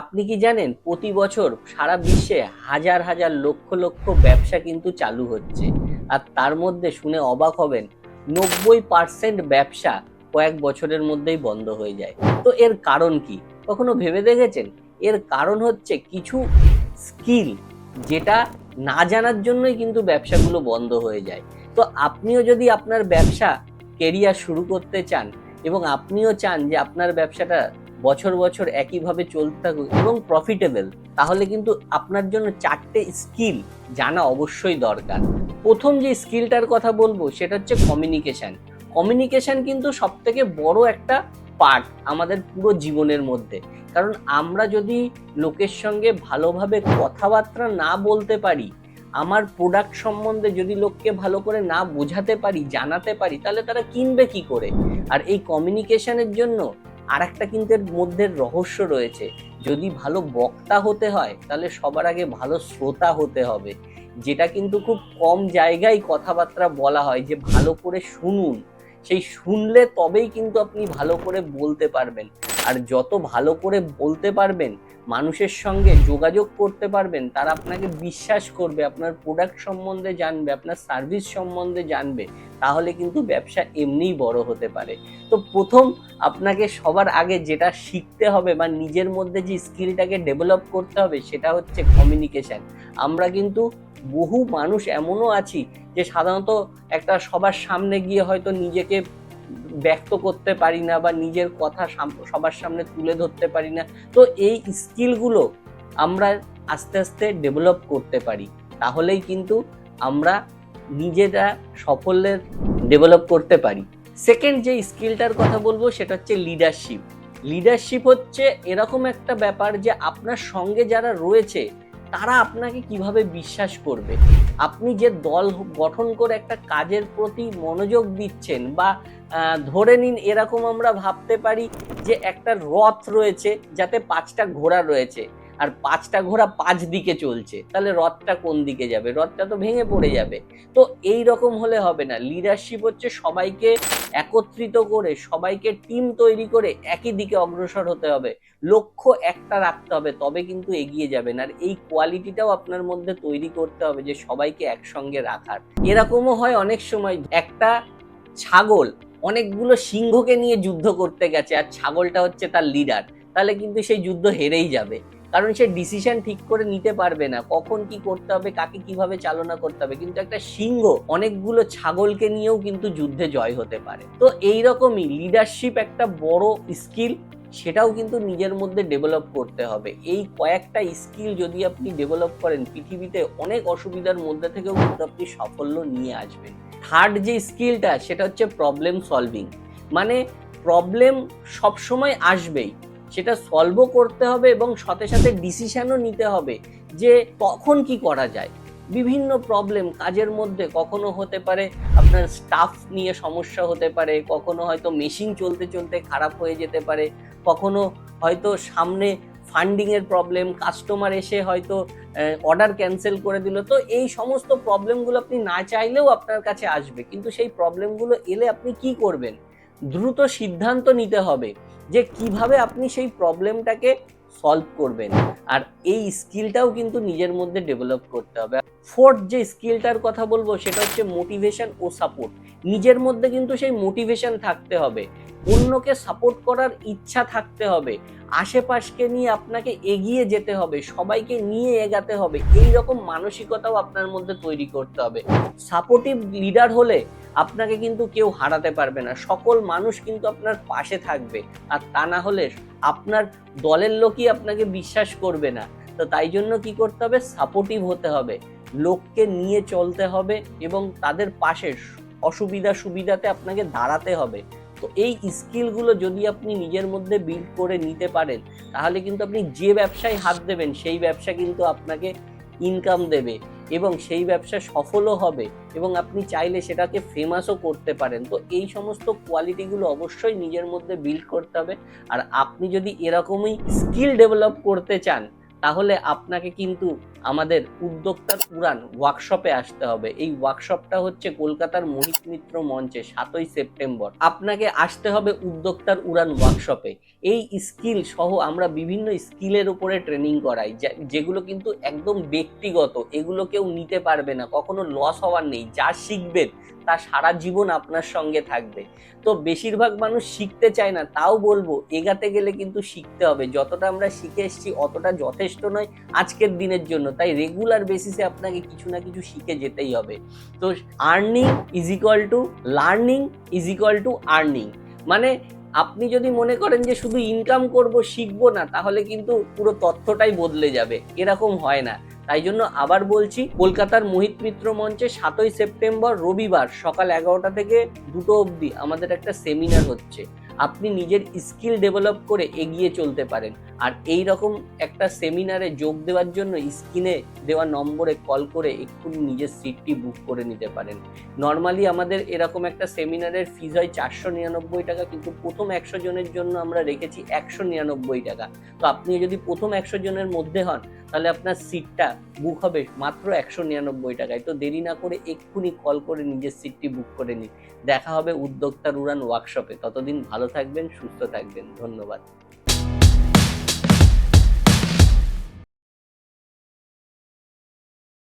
আপনি কি জানেন, প্রতি বছর সারা বিশ্বে হাজার হাজার লক্ষ লক্ষ ব্যবসা কিন্তু চালু হচ্ছে। আর তার মধ্যে শুনে অবাক হবেন, নব্বই পার্সেন্ট ব্যবসা কয়েক বছরের মধ্যেই বন্ধ হয়ে যায়। তো এর কারণ কি? কখনো ভেবে দেখেছেন? এর কারণ হচ্ছে কিছু স্কিল যেটা না জানার জন্যই কিন্তু ব্যবসাগুলো বন্ধ হয়ে যায়। তো আপনিও যদি আপনার ব্যবসা কেরিয়ার শুরু করতে চান এবং আপনিও চান যে আপনার ব্যবসাটা বছর বছর একইভাবে চলতে থাকুক এবং প্রফিটেবল তাহলে কিন্তু আপনার জন্য চারটে স্কিল জানা অবশ্যই দরকার। প্রথম যে স্কিলটার কথা বলব, সেটা হচ্ছে কমিউনিকেশান কমিউনিকেশান কিন্তু সব থেকে বড় একটা পার্ট আমাদের পুরো জীবনের মধ্যে। কারণ আমরা যদি লোকের সঙ্গে ভালোভাবে কথাবার্তা না বলতে পারি, আমার প্রোডাক্ট সম্বন্ধে যদি লোককে ভালো করে না বোঝাতে পারি, জানাতে পারি, তাহলে তারা কিনবে কি করে? আর এই কমিউনিকেশনের জন্য আর একটা কিন্তু এর মধ্যে রহস্য রয়েছে। যদি ভালো বক্তা হতে হয়, তাহলে সবার আগে ভালো শ্রোতা হতে হবে। যেটা কিন্তু খুব কম জায়গায় কথাবার্তা বলা হয় যে ভালো করে শুনুন। সেই শুনলে তবেই কিন্তু আপনি ভালো করে বলতে পারবেন। আর যত ভালো করে বলতে পারবেন মানুষের সঙ্গে যোগাযোগ করতে পারবেন, তারা আপনাকে বিশ্বাস করবে, আপনার প্রোডাক্ট সম্বন্ধে জানবে, আপনার সার্ভিস সম্বন্ধে জানবে, তাহলে কিন্তু ব্যবসা এমনিই বড় হতে পারে। তো প্রথম আপনাকে সবার আগে যেটা শিখতে হবে বা নিজের মধ্যে যে স্কিলটাকে ডেভেলপ করতে হবে, সেটা হচ্ছে কমিউনিকেশন আমরা কিন্তু বহু মানুষ এমনও আছি যে সাধারণত একটা সবার সামনে গিয়ে হয়তো নিজেকে ব্যক্ত করতে পারি না বা নিজের কথা সবার সামনে তুলে ধরতে পারি না। তো এই স্কিলগুলো আমরা আস্তে আস্তে ডেভেলপ করতে পারি। তাহলেই কিন্তু আমরা নিজেরা সাফল্যের ডেভেলপ করতে পারি। সেকেন্ড যে স্কিলটার কথা বলব সেটা হচ্ছে লিডারশিপ লিডারশিপ হচ্ছে এরকম একটা ব্যাপার যে আপনার সঙ্গে যারা রয়েছে তারা আপনাকে কীভাবে বিশ্বাস করবে? আপনি যে দল গঠন করে একটা কাজের প্রতি মনোযোগ দিচ্ছেন বা ধরে নিন এরকম আমরা ভাবতে পারি যে একটা রথ রয়েছে যাতে পাঁচটা ঘোড়া রয়েছে। আর পাঁচটা ঘোড়া পাঁচ দিকে চলছে, তাহলে রথটা কোন দিকে যাবে? রথটা তো ভেঙে পড়ে যাবে। তো এই রকম হলে হবে না। লিডারশিপ হচ্ছে সবাইকে একত্রিত করে, সবাইকে টিম তৈরি করে একই দিকে অগ্রসর হতে হবে। লক্ষ্য একটা রাখতে হবে, তবে কিন্তু এগিয়ে যাবেন আর এই কোয়ালিটিটাও আপনার মধ্যে তৈরি করতে হবে যে সবাইকে একসঙ্গে রাখার। এরকমও হয় অনেক সময়। একটা ছাগল অনেকগুলো সিংহকে নিয়ে যুদ্ধ করতে গেছে, আর ছাগলটা হচ্ছে তার লিডার তাহলে কিন্তু সেই যুদ্ধ হেরেই যাবে। কারণ সে ডিসিশন ঠিক করে নিতে পারবে না। কখন কি করতে হবে, কাকে কীভাবে চালনা করতে হবে। কিন্তু একটা সিংহ অনেকগুলো ছাগলকে নিয়েও কিন্তু যুদ্ধে জয় হতে পারে। তো এই রকমই লিডারশিপ একটা বড় স্কিল সেটাও কিন্তু নিজের মধ্যে ডেভেলপ করতে হবে। এই কয়েকটা স্কিল যদি আপনি ডেভেলপ করেন, পৃথিবীতে অনেক অসুবিধার মধ্যে থেকেও কিন্তু আপনি সাফল্য নিয়ে আসবেন। থার্ড যে স্কিলটা সেটা হচ্ছে প্রবলেম সলভিং মানে প্রবলেম সবসময় আসবেই। সেটা সলভও করতে হবে এবং সাথে সাথে ডিসিশনও নিতে হবে যে কখন কি করা যায়। বিভিন্ন প্রবলেম কাজের মধ্যে কখনো হতে পারে আপনার স্টাফ নিয়ে সমস্যা হতে পারে, কখনো হয়তো মেশিন চলতে চলতে খারাপ হয়ে যেতে পারে, কখনো হয়তো সামনে ফান্ডিংয়ের প্রবলেম কাস্টমার এসে হয়তো অর্ডার ক্যান্সেল করে দিল। তো এই সমস্ত প্রবলেমগুলো আপনি না চাইলেও আপনার কাছে আসবে। কিন্তু সেই প্রবলেমগুলো এলে আপনি কি করবেন? দ্রুত সিদ্ধান্ত নিতে হবে যে কীভাবে আপনি সেই প্রবলেমটাকে সলভ করবেন। আর এই স্কিলটাও কিন্তু নিজের মধ্যে ডেভেলপ করতে হবে। ফোর্থ যে স্কিলটার কথা বলব, সেটা হচ্ছে মোটিভেশন ও সাপোর্ট নিজের মধ্যে কিন্তু সেই মোটিভেশন থাকতে হবে। অন্যকে সাপোর্ট করার ইচ্ছা থাকতে হবে। আশেপাশকে নিয়ে আপনাকে এগিয়ে যেতে হবে, সবাইকে নিয়ে এগাতে হবে। এই রকম মানসিকতাও আপনার মধ্যে তৈরি করতে হবে। সাপোর্টিভ লিডার হলে আপনাকে কিন্তু কেউ হারাতে পারবে না। সকল মানুষ কিন্তু আপনার পাশে থাকবে। আর তা না হলে আপনার দলের লোকই আপনাকে বিশ্বাস করবে না। তো তাই জন্য কি করতে হবে? সাপোর্টিভ হতে হবে। লোককে নিয়ে চলতে হবে এবং তাদের পাশে অসুবিধা সুবিধাতে আপনাকে দাঁড়াতে হবে। তো এই স্কিলগুলো যদি আপনি নিজের মধ্যে বিল্ড করে নিতে পারেন, তাহলে কিন্তু আপনি যে ব্যবসায় হাত দেবেন, সেই ব্যবসা কিন্তু আপনাকে ইনকাম দেবে এবং সেই ব্যবসা সফলও হবে এবং আপনি চাইলে সেটাকে ফেমাসও করতে পারেন। তো এই সমস্ত কোয়ালিটিগুলো অবশ্যই নিজের মধ্যে বিল্ড করতে হবে। আর আপনি যদি এরকমই স্কিল ডেভেলপ করতে চান, তাহলে আপনাকে কিন্তু আমাদের উদ্যোক্তার উড়ান ওয়ার্কশপে আসতে হবে। এই ওয়ার্কশপটা হচ্ছে কলকাতার মোহিত মিত্র মঞ্চে সাতই সেপ্টেম্বর। আপনাকে আসতে হবে উদ্যোক্তার উড়ান ওয়ার্কশপে এই স্কিল সহ আমরা বিভিন্ন স্কিলের উপরে ট্রেনিং করাই যেগুলো কিন্তু একদম ব্যক্তিগত, এগুলো কেউ নিতে পারবে না, কখনো লস হওয়ার নেই। যা শিখবেন তা সারা জীবন আপনার সঙ্গে থাকবে। তো বেশিরভাগ মানুষ শিখতে চায় না, তাও বলব, এগাতে গেলে কিন্তু শিখতে হবে। যতটা আমরা শিখে এসেছি, অতটা যথেষ্ট নয় আজকের দিনের জন্য। তাই রেগুলার বেসিসে আপনাকে কিছু না কিছু শিখে যেতেই হবে। তো earning is equal to learning is equal to earning মানে আপনি যদি মনে করেন যে শুধু ইনকাম করব, শিখব না, তাহলে কিন্তু পুরো তথ্যটাই বদলে যাবে। এরকম হয় না। তাই জন্য আবার বলছি, কলকাতার মোহিত মিত্র মঞ্চে সাতই সেপ্টেম্বর রবিবার সকাল এগারোটা থেকে দুটো অবধি আমাদের একটা সেমিনার হচ্ছে। আপনি নিজের স্কিল ডেভেলপ করে এগিয়ে চলতে পারেন। আর এই রকম একটা সেমিনারে যোগ দেওয়ার জন্য স্ক্রিনে দেওয়া নম্বরে কল করে এক্ষুনি নিজের সিটটি বুক করে নিতে পারেন। নর্মালি আমাদের এরকম একটা সেমিনারের ফিজ হয় চারশো নিরানব্বই টাকা, কিন্তু প্রথম একশো জনের জন্য আমরা রেখেছি একশো নিরানব্বই টাকা। তো আপনি যদি প্রথম একশো জনের মধ্যে হন তাহলে আপনার সিটটা বুক হবে মাত্র একশো নিরানব্বই টাকায়। তো দেরি না করে এক্ষুনি কল করে নিজের সিটটি বুক করে নিন। দেখা হবে উদ্যোক্তার উড়ান ওয়ার্কশপে ততদিন ভালো থাকবেন, সুস্থ থাকবেন। ধন্যবাদ।